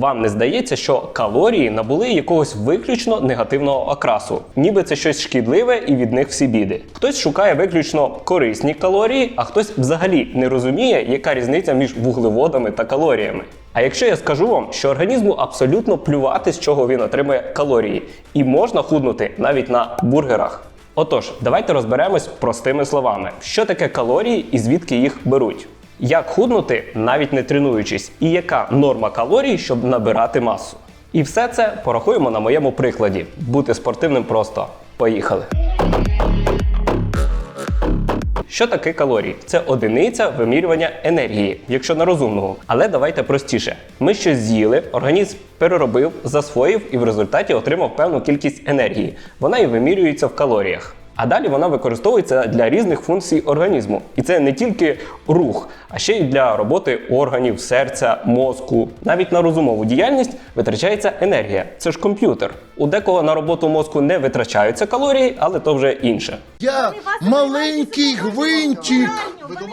вам не здається, що калорії набули якогось виключно негативного окрасу, ніби це щось шкідливе і від них всі біди. Хтось шукає виключно корисні калорії, а хтось взагалі не розуміє, яка різниця між вуглеводами та калоріями. А якщо я скажу вам, що організму абсолютно плювати, з чого він отримує калорії, і можна худнути навіть на бургерах. Отож, давайте розберемось простими словами, що таке калорії і звідки їх беруть. Як худнути, навіть не тренуючись, і яка норма калорій, щоб набирати масу. І все це порахуємо на моєму прикладі. Бути спортивним просто. Поїхали! Що таке калорії? Це одиниця вимірювання енергії, якщо на розумного. Але давайте простіше. Ми щось з'їли, організм переробив, засвоїв і в результаті отримав певну кількість енергії. Вона і вимірюється в калоріях. А далі вона використовується для різних функцій організму. І це не тільки рух, а ще й для роботи органів, серця, мозку. Навіть на розумову діяльність витрачається енергія. Це ж комп'ютер. У декого на роботу мозку не витрачаються калорії, але то вже інше. Я маленький гвинтик.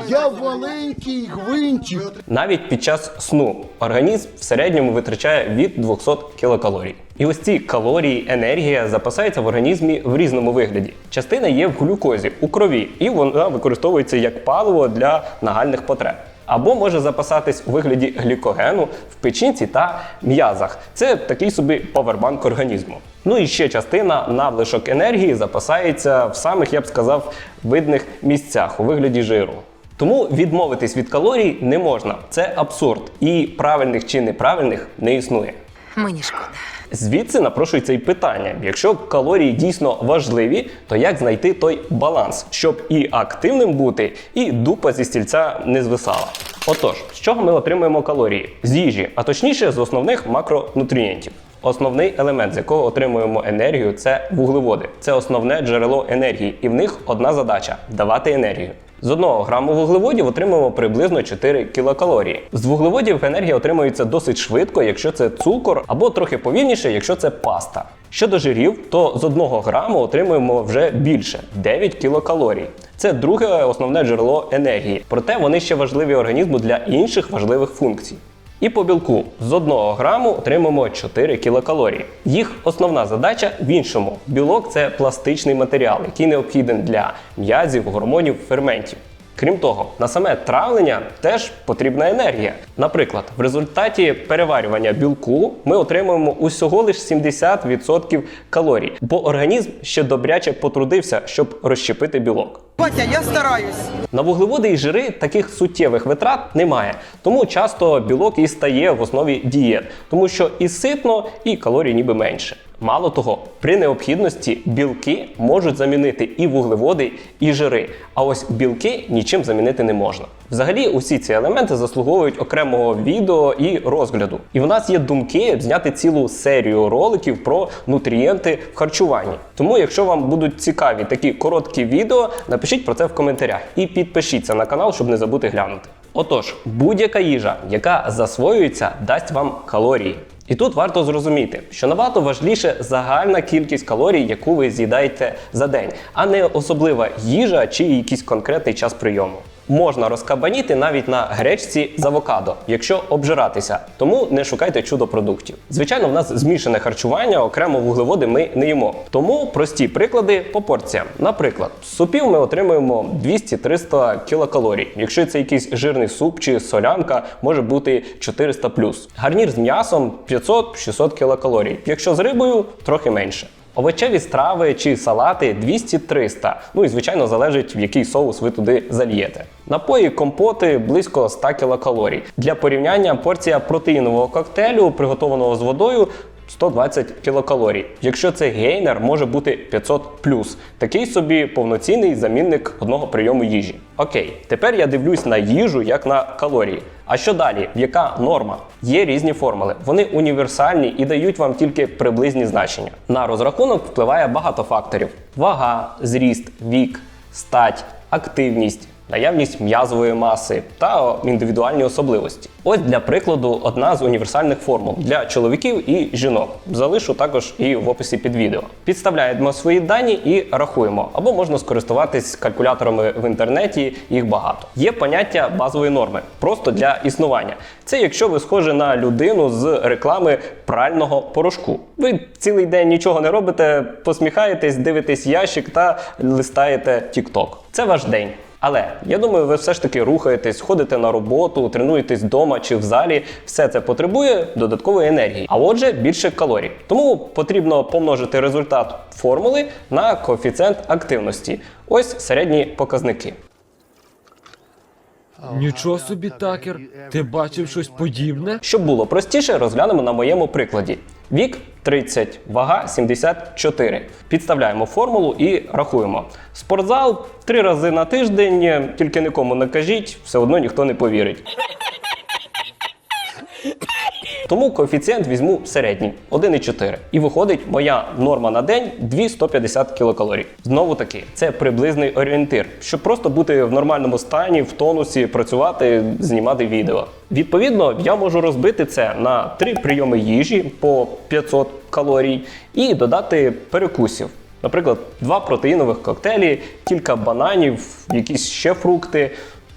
Я маленький гвинтик. Навіть під час сну організм в середньому витрачає від 200 кілокалорій. І ось ці калорії, енергія запасається в організмі в різному вигляді. Частина є в глюкозі у крові, і вона використовується як паливо для нагальних потреб. Або може запасатись у вигляді глікогену в печінці та м'язах. Це такий собі павербанк організму. Ну і ще частина надлишок енергії запасається в самих, я б сказав, видних місцях у вигляді жиру. Тому відмовитись від калорій не можна. Це абсурд. І правильних чи неправильних не існує. Мені шкода. Звідси напрошується і питання: якщо калорії дійсно важливі, то як знайти той баланс, щоб і активним бути, і дупа зі стільця не звисала? Отож, з чого ми отримуємо калорії? З їжі, а точніше з основних макронутрієнтів. Основний елемент, з якого отримуємо енергію, це вуглеводи. Це основне джерело енергії, і в них одна задача давати енергію. З 1 граму вуглеводів отримуємо приблизно 4 кілокалорії. З вуглеводів енергія отримується досить швидко, якщо це цукор, або трохи повільніше, якщо це паста. Щодо жирів, то з 1 граму отримуємо вже більше 9 кілокалорій. Це друге основне джерело енергії, проте вони ще важливі організму для інших важливих функцій. І по білку з 1 граму отримаємо 4 кілокалорії. Їх основна задача в іншому. Білок це пластичний матеріал, який необхіден для м'язів, гормонів, ферментів. Крім того, на саме травлення теж потрібна енергія. Наприклад, в результаті переварювання білку ми отримуємо усього лише 70% калорій, бо організм ще добряче потрудився, щоб розщепити білок. Батя, я стараюсь. На вуглеводи і жири таких суттєвих витрат немає, тому часто білок і стає в основі дієт, тому що і ситно, і калорій ніби менше. Мало того, при необхідності білки можуть замінити і вуглеводи, і жири. А ось білки нічим замінити не можна. Взагалі, усі ці елементи заслуговують окремого відео і розгляду. І в нас є думки зняти цілу серію роликів про нутрієнти в харчуванні. Тому, якщо вам будуть цікаві такі короткі відео, напишіть про це в коментарях і підпишіться на канал, щоб не забути глянути. Отож, будь-яка їжа, яка засвоюється, дасть вам калорії. І тут варто зрозуміти, що набагато важливіше загальна кількість калорій, яку ви з'їдаєте за день, а не особлива їжа чи якийсь конкретний час прийому. Можна розкабаніти навіть на гречці з авокадо, якщо обжиратися, тому не шукайте чудо-продуктів. Звичайно, в нас змішане харчування, окремо вуглеводи ми не їмо. Тому прості приклади по порціям. Наприклад, з супів ми отримуємо 200-300 кілокалорій. Якщо це якийсь жирний суп чи солянка, може бути 400 Гарнір з м'ясом 500-600 кілокалорій. Якщо з рибою, трохи менше. Овочеві страви чи салати 200-300. Ну і звичайно залежить, в який соус ви туди зальєте. Напої, компоти близько 100 кілокалорій. Для порівняння порція протеїнового коктейлю, приготованого з водою. 120 кілокалорій. Якщо це гейнер, може бути 500 плюс. Такий собі повноцінний замінник одного прийому їжі. Окей, тепер я дивлюсь на їжу як на калорії. А що далі? Яка норма? Є різні формули. Вони універсальні і дають вам тільки приблизні значення. На розрахунок впливає багато факторів: вага, зріст, вік, стать, активність. Наявність м'язової маси та індивідуальні особливості. Ось для прикладу одна з універсальних формул для чоловіків і жінок. Залишу також і в описі під відео. Підставляємо свої дані і рахуємо, або можна скористуватись калькуляторами в інтернеті, їх багато. Є поняття базової норми, просто для існування. Це якщо ви схожі на людину з реклами прального порошку. Ви цілий день нічого не робите, посміхаєтесь, дивитесь ящик та листаєте TikTok. Це ваш день. Але я думаю, ви все ж таки рухаєтесь, ходите на роботу, тренуєтесь вдома чи в залі. Все це потребує додаткової енергії, а отже, більше калорій. Тому потрібно помножити результат формули на коефіцієнт активності. Ось середні показники. Нічого собі, такер. Ти бачив щось подібне? Щоб було простіше, розглянемо на моєму прикладі. Вік 30, вага 74. Підставляємо формулу і рахуємо. Спортзал три рази на тиждень, тільки нікому не кажіть, все одно ніхто не повірить. Тому коефіцієнт візьму середній 1,4. І виходить моя норма на день 250 кілокалорій. Знову таки, це приблизний орієнтир, щоб просто бути в нормальному стані, в тонусі, працювати, знімати відео. Відповідно, я можу розбити це на три прийоми їжі по 500 калорій і додати перекусів. Наприклад, два протеїнових коктейлі, кілька бананів, якісь ще фрукти,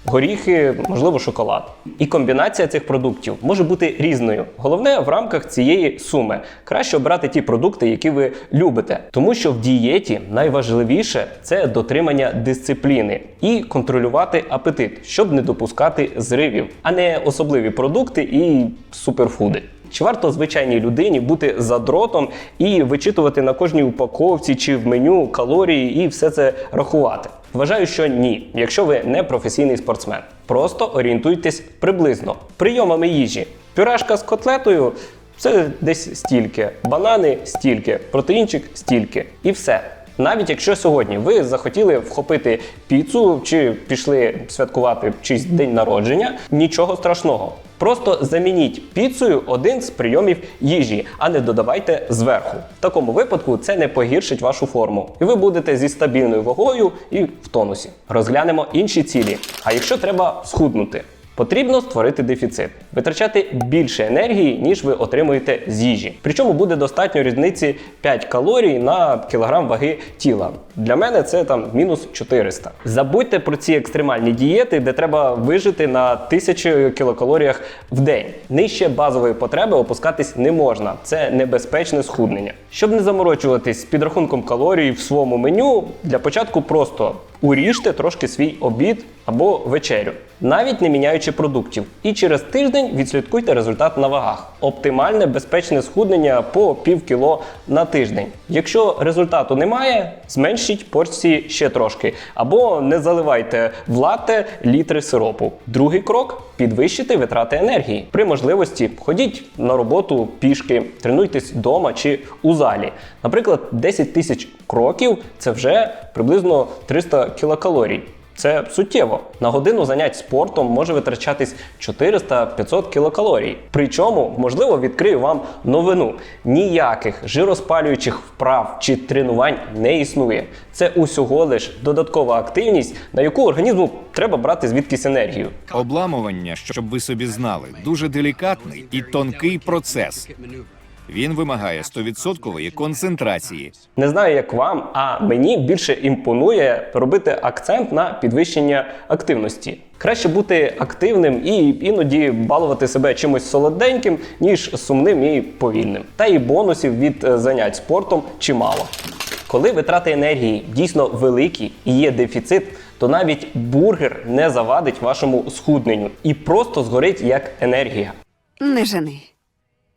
горіхи, можливо, шоколад. І комбінація цих продуктів може бути різною. Головне в рамках цієї суми. Краще обрати ті продукти, які ви любите, тому що в дієті найважливіше це дотримання дисципліни і контролювати апетит, щоб не допускати зривів, а не особливі продукти і суперфуди. Чи варто звичайній людині бути задротом і вичитувати на кожній упаковці чи в меню калорії і все це рахувати? Вважаю, що ні, якщо ви не професійний спортсмен. Просто орієнтуйтесь приблизно прийомами їжі. Пюрешка з котлетою це десь стільки, банани стільки, протеїнчик стільки. І все. Навіть якщо сьогодні ви захотіли вхопити піцу чи пішли святкувати чийсь день народження, нічого страшного. Просто замініть піцею один з прийомів їжі, а не додавайте зверху. В такому випадку це не погіршить вашу форму, і ви будете зі стабільною вагою і в тонусі. Розглянемо інші цілі. А якщо треба схуднути? Потрібно створити дефіцит, витрачати більше енергії, ніж ви отримуєте з їжі. Причому буде достатньо різниці 5 калорій на кілограм ваги тіла. Для мене це там мінус 400. Забудьте про ці екстремальні дієти, де треба вижити на 1000 кілокалоріях в день. Нижче базової потреби опускатись не можна. Це небезпечне схуднення. Щоб не заморочуватись з підрахунком калорій в своєму меню, для початку просто уріжте трошки свій обід або вечерю, навіть не міняючи продуктів. І через тиждень відслідкуйте результат на вагах. Оптимальне безпечне схуднення по пів кіло на тиждень. Якщо результату немає, зменшіть порції ще трошки, або не заливайте в латте літри сиропу. Другий крок підвищити витрати енергії. При можливості ходіть на роботу пішки, тренуйтесь вдома чи у залі. Наприклад, 10 тисяч кроків це вже приблизно 300 кілокалорій. Це суттєво. На годину занять спортом може витрачатись 400-500 кілокалорій. Причому, можливо, відкрию вам новину: ніяких жироспалюючих вправ чи тренувань не існує. Це усього лиш додаткова активність, на яку організму треба брати звідкись енергію. Обламування, щоб ви собі знали, дуже делікатний і тонкий процес. Він вимагає 100% концентрації. Не знаю, як вам, а мені більше імпонує робити акцент на підвищення активності. Краще бути активним і іноді балувати себе чимось солоденьким, ніж сумним і повільним. Та і бонусів від е, занять спортом чимало. Коли витрати енергії дійсно великі і є дефіцит, то навіть бургер не завадить вашому схудненню і просто згорить як енергія. Не жени.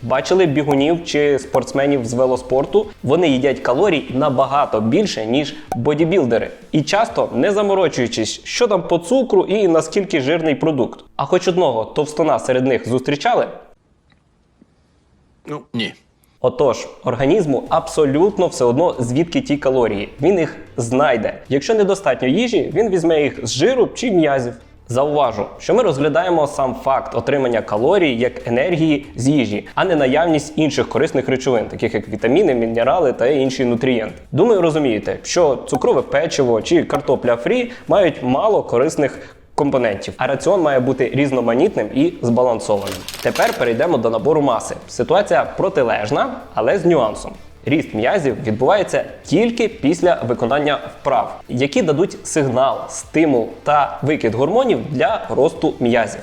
Бачили бігунів чи спортсменів з велоспорту? Вони їдять калорій набагато більше, ніж бодібілдери. І часто не заморочуючись, що там по цукру і наскільки жирний продукт. А хоч одного товстона серед них зустрічали? Ну, ні. Отож, організму абсолютно все одно звідки ті калорії. Він їх знайде. Якщо недостатньо їжі, він візьме їх з жиру чи м'язів. Зауважу, що ми розглядаємо сам факт отримання калорій як енергії з їжі, а не наявність інших корисних речовин, таких як вітаміни, мінерали та інші нутрієнти. Думаю, розумієте, що цукрове печиво чи картопля фрі мають мало корисних компонентів, а раціон має бути різноманітним і збалансованим. Тепер перейдемо до набору маси. Ситуація протилежна, але з нюансом. Ріст м'язів відбувається тільки після виконання вправ, які дадуть сигнал, стимул та викид гормонів для росту м'язів.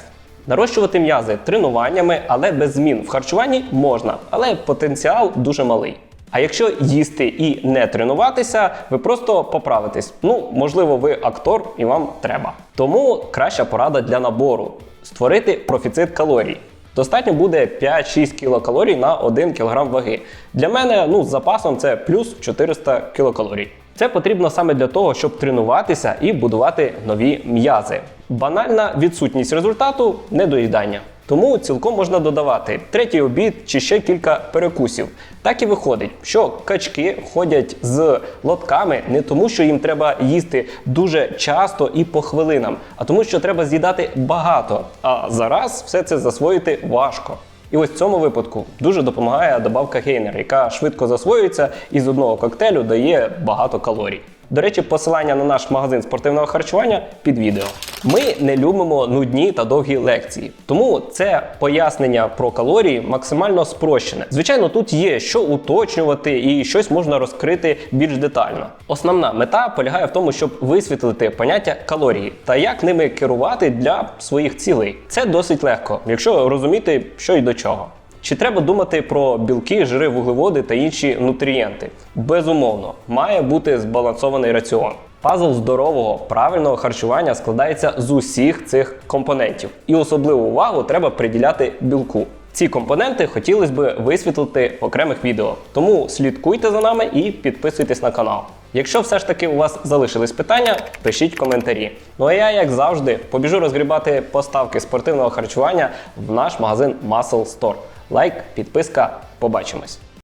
Нарощувати м'язи тренуваннями, але без змін в харчуванні можна, але потенціал дуже малий. А якщо їсти і не тренуватися, ви просто поправитесь. Ну, можливо, ви актор і вам треба. Тому краща порада для набору створити профіцит калорій. Достатньо буде 5-6 кілокалорій на 1 кг ваги. Для мене ну, з запасом це плюс 400 кілокалорій. Це потрібно саме для того, щоб тренуватися і будувати нові м'язи. Банальна відсутність результату недоїдання. Тому цілком можна додавати третій обід чи ще кілька перекусів. Так і виходить, що качки ходять з лотками не тому, що їм треба їсти дуже часто і по хвилинам, а тому, що треба з'їдати багато. А зараз все це засвоїти важко. І ось в цьому випадку дуже допомагає добавка Гейнер, яка швидко засвоюється і з одного коктейлю дає багато калорій. До речі, посилання на наш магазин спортивного харчування під відео. Ми не любимо нудні та довгі лекції, тому це пояснення про калорії максимально спрощене. Звичайно, тут є що уточнювати і щось можна розкрити більш детально. Основна мета полягає в тому, щоб висвітлити поняття калорії та як ними керувати для своїх цілей. Це досить легко, якщо розуміти, що й до чого. Чи треба думати про білки, жири, вуглеводи та інші нутрієнти? Безумовно, має бути збалансований раціон. Пазл здорового правильного харчування складається з усіх цих компонентів, і особливу увагу треба приділяти білку. Ці компоненти хотілося б висвітлити в окремих відео, тому слідкуйте за нами і підписуйтесь на канал. Якщо все ж таки у вас залишились питання, пишіть коментарі. Ну а я, як завжди, побіжу розгрібати поставки спортивного харчування в наш магазин Muscle Store. Лайк, підписка, побачимось.